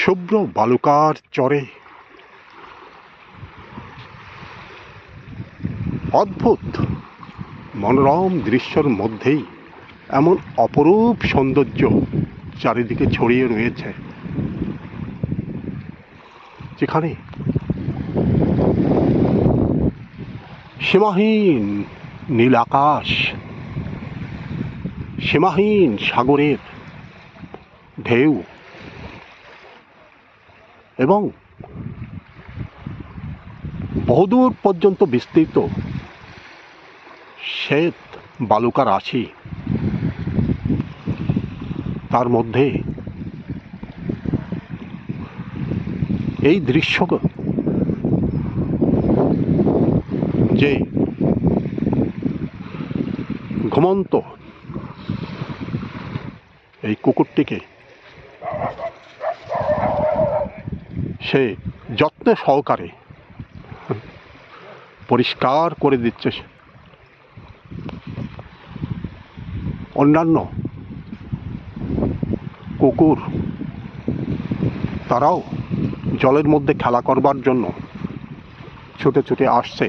শুভ্র বালুকার চরে। অদ্ভুত, মনোরম দৃশ্যর মধ্যেই এমন অপরূপ সৌন্দর্য চারিদিকে ছড়িয়ে রয়েছে, যেখানে সীমাহীন নীল আকাশ, সীমাহীন সাগরের ঢেউ এবং বহুদূর পর্যন্ত বিস্তৃত শ্বেত বালুকা রাশি তার মধ্যে এই দৃশ্য যে ঘুমন্ত এই কুকুরটিকে সে যত্ন সহকারে পরিষ্কার করে দিচ্ছে অন্যান্য কুকুর, তারাও জলের মধ্যে খেলা করবার জন্য ছুটে ছুটে আসছে।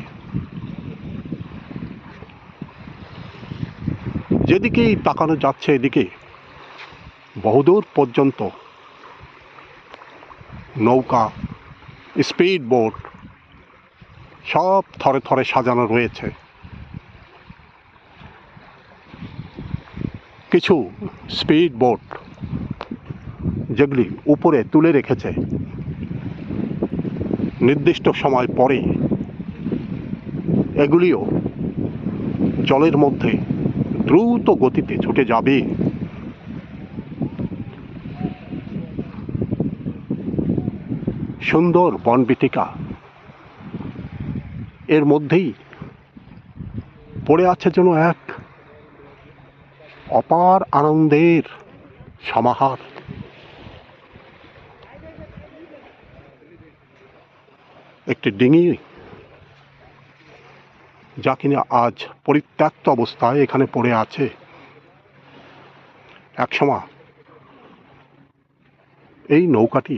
যেদিকেই তাকানো যাচ্ছে এদিকে বহুদূর পর্যন্ত নৌকা, স্পিড বোট, সব থরে থরে সাজানো রয়েছে। কিছু স্পিড বোট যেগুলি উপরে তুলে রেখেছে। নির্দিষ্ট সময় পরে এগুলিও জলের মধ্যে দ্রুত গতিতে ছুটে যাবে। সুন্দর বনবিটিকা। এর মধ্যেই পড়ে আছে যেন এক অপার আনন্দের সমাহার। একটি ডিঙি যা কিনা আজ পরিত্যক্ত অবস্থায় এখানে পড়ে আছে। একসময় এই নৌকাটি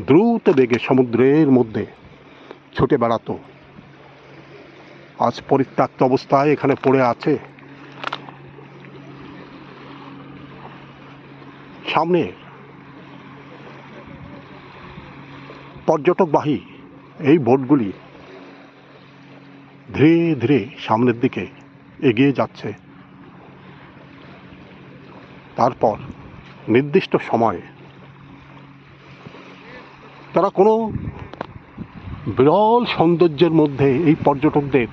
দ্রুত বেগে সমুদ্রের মধ্যে ছুটে বেড়াতো। আজ পরিত্যক্ত অবস্থায় এখানে পড়ে আছে। সামনে পর্যটকবাহী এই বোটগুলি ধীরে ধীরে সামনের দিকে এগিয়ে যাচ্ছে। তারপর নির্দিষ্ট সময়ে তারা কোনো বিরল সৌন্দর্যের মধ্যে এই পর্যটকদের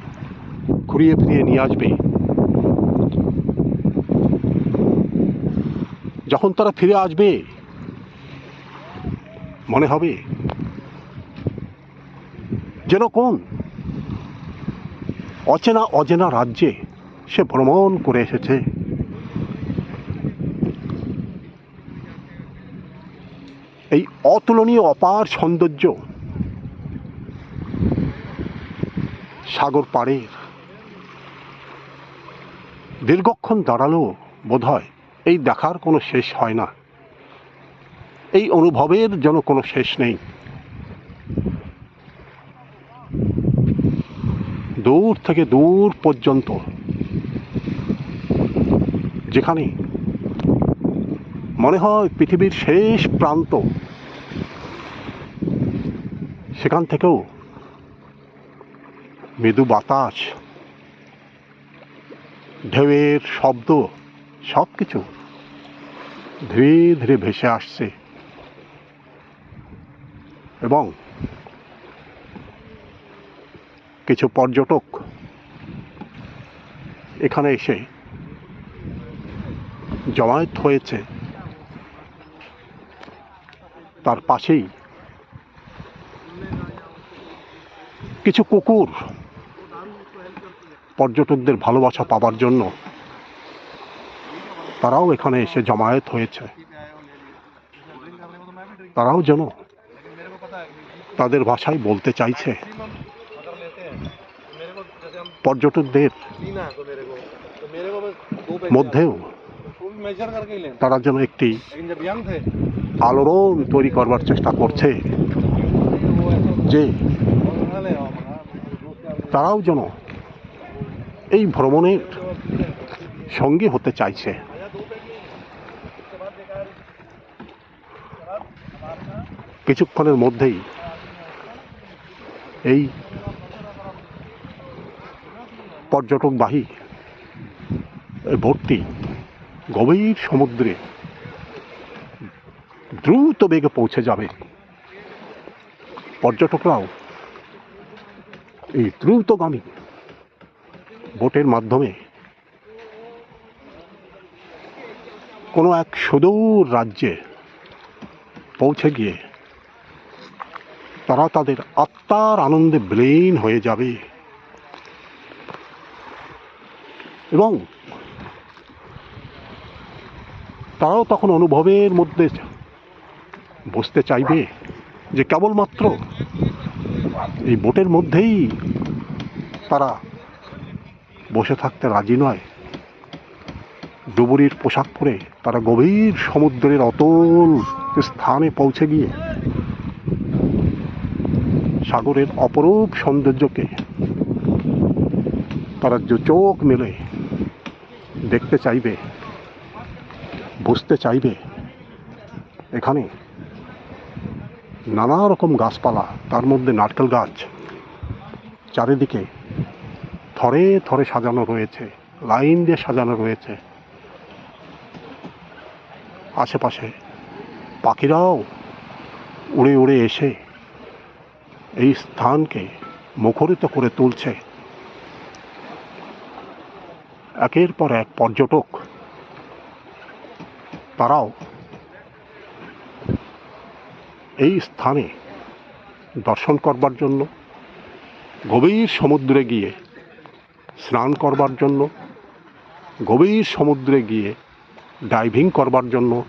ঘুরিয়ে ফিরিয়ে নিয়ে আসবে। যখন তারা ফিরে আসবে, মনে হবে যেন কোন অচেনা অজেনা রাজ্যে সে ভ্রমণ করে এসেছে এই অতুলনীয় অপার সৌন্দর্য। সাগর পাড়ের। দীর্ঘক্ষণ দাঁড়াল বোধ হয় এই দেখার কোনো শেষ হয় না। এই অনুভবের যেন কোনো শেষ নেই। দূর থেকে দূর পর্যন্ত। যেখানে মনে হয় পৃথিবীর শেষ প্রান্ত। সেখান থেকেও মৃদু বাতাস, ঢেউয়ের শব্দ সব কিছু ধীরে ধীরে ভেসে আসছে। এবং কিছু পর্যটক এখানে এসে জমায়েত হয়েছে। তার পাশেই কিছু কুকুর। পর্যটকদের ভালোবাসা পাবার জন্য তারাও এখানে এসে জমায়েত হয়েছে। তারাও যেন তাদের ভাষায় বলতে চাইছে। পর্যটকদের মধ্যেও তারা যেন একটি আলোড়ন তৈরি করবার চেষ্টা করছে। যে তারাও যেন এই ভ্রমণের সঙ্গী হতে চাইছে। কিছুক্ষণের মধ্যেই এই পর্যটকবাহী ভর্তি গভীর সমুদ্রে দ্রুত বেগে পৌঁছে যাবে। পর্যটকরাও এই দ্রুতগামী বোটের মাধ্যমে কোনো এক সুদূর রাজ্যে পৌঁছে গিয়ে তারা তাদের আত্মার আনন্দে বিলীন হয়ে যাবে। এবং তারাও তখন অনুভবের মধ্যে বসতে চাইবে যে কেবলমাত্র এই বোটের মধ্যেই তারা বসে থাকতে রাজি নয়। ডুবুরির পোশাক পরে তারা গভীর সমুদ্রের অতল স্থানে পৌঁছে গিয়ে সাগরের অপরূপ সৌন্দর্যকে তারা যে চোখ মেলে দেখতে চাইবে, বুঝতে চাইবে, এখানে নানা রকম গাছপালা, তার মধ্যে নারকেল গাছ চারিদিকে থরে থরে সাজানো রয়েছে, লাইন দিয়ে সাজানো রয়েছে। আশেপাশে পাখিরাও উড়ে উড়ে এসে এই স্থানকে মুখরিত করে তুলছে। একের পর এক পর্যটক, তারাও এই স্থানে দর্শন করবার জন্য, গভীর সমুদ্রে গিয়ে স্নান করবার জন্য, গভীর সমুদ্রে গিয়ে ডাইভিং করবার জন্য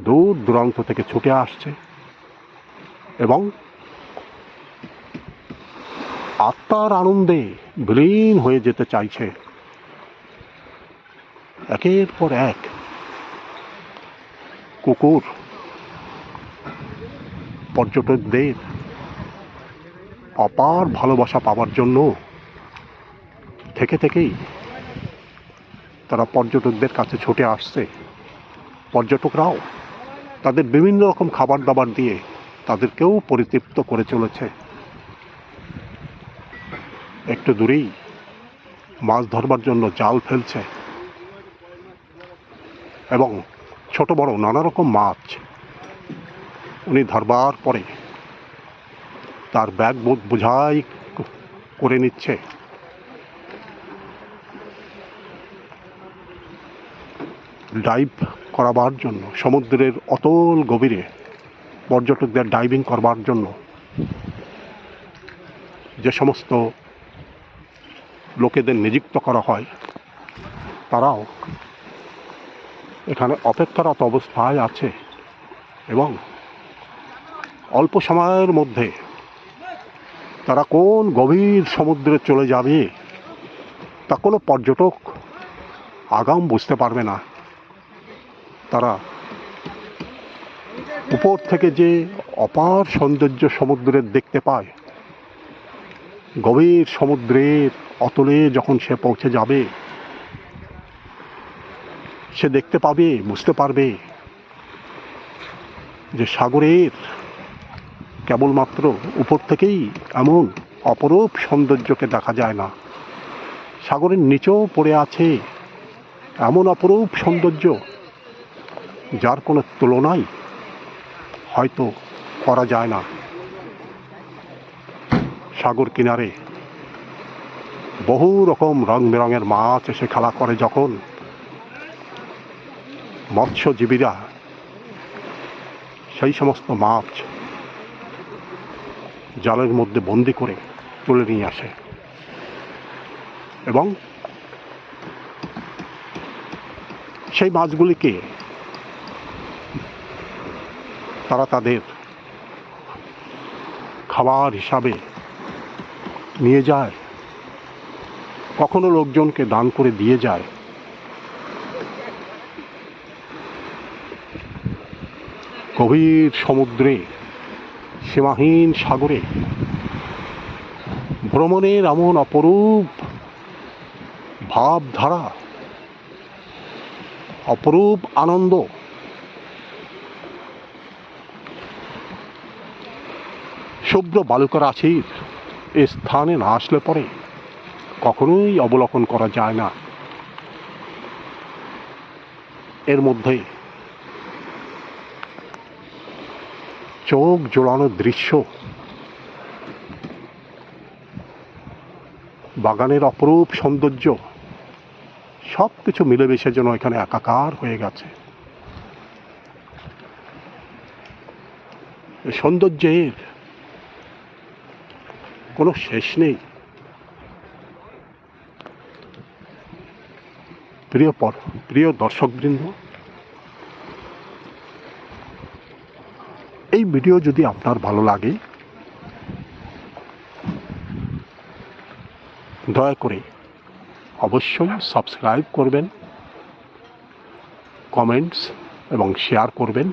দূর দূরান্ত থেকে ছুটে আসছে এবং আত্মার আনন্দে বিলীন হয়ে যেতে চাইছে। একের পর এক কুকুর পর্যটকদের অপার ভালোবাসা পাওয়ার জন্য থেকে থেকেই তারা পর্যটকদের কাছে ছুটে আসছে। পর্যটকরাও তাদের বিভিন্ন রকম খাবার দাবার দিয়ে তাদেরকেও পরিতৃপ্ত করে চলেছে। একটু দূরেই মাছ ধরবার জন্য জাল ফেলছে এবং ছোট বড় নানা রকম মাছ উনি ধরবার পরে তার ব্যাগ বোঝাই করে নিচ্ছে। ডাইভ করাবার জন্য, সমুদ্রের অতল গভীরে পর্যটকদের ডাইভিং করবার জন্য যে সমস্ত লোকেদের নিযুক্ত করা হয়, তারাও এখানে অপেক্ষারত অবস্থায় আছে এবং অল্প সময়ের মধ্যে তারা কোন গভীর সমুদ্রে চলে যাবে, তা কোনো পর্যটক আগাম বুঝতে পারবে না। তারা উপর থেকে যে অপার সৌন্দর্য সমুদ্রের দেখতে পায়, গভীর সমুদ্রের অতলে যখন সে পৌঁছে যাবে, সে দেখতে পাবে, বুঝতে পারবে যে সাগরের কেবলমাত্র উপর থেকেই এমন অপরূপ সৌন্দর্যকে দেখা যায় না। সাগরের নিচেও পড়ে আছে এমন অপরূপ সৌন্দর্য যার কোনো তুলনাই হয়তো করা যায় না। সাগর কিনারে বহু রকম রং বেরঙের মাছ এসে খেলা করে যখন মৎস্যজীবীরা সেই সমস্ত মাছ জালের মধ্যে বন্দি করে তুলে নিয়ে আসে। এবং সেই মাছগুলিকে তারা তাদের খাবার হিসাবে নিয়ে যায়। কখনো লোকজনকে দান করে দিয়ে যায়। গভীর সমুদ্রে সীমাহীন সাগরে। ভ্রমণের এমন অপরূপ ভাবধারা, অপরূপ আনন্দ। শুভ্র বালুকারাশির এ স্থানে না আসলে পরে কখনোই অবলোকন করা যায় না। এর মধ্যে চোখ জোড়ানো দৃশ্য। বাগানের অপরূপ সৌন্দর্য। সব কিছু মিলেমিশে যেন এখানে একাকার হয়ে গেছে। সৌন্দর্যের কোনো শেষ নেই। প্রিয় পর প্রিয় দর্শকবৃন্দ এই ভিডিও যদি আপনার ভালো লাগে, দয়া করে অবশ্যই সাবস্ক্রাইব করবেন, কমেন্টস এবং শেয়ার করবেন।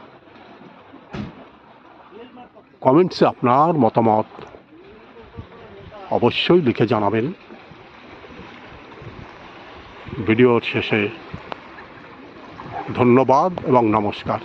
কমেন্টসে আপনার মতামত অবশ্যই লিখে জানাবেন। ভিডিওর শেষে ধন্যবাদ এবং নমস্কার।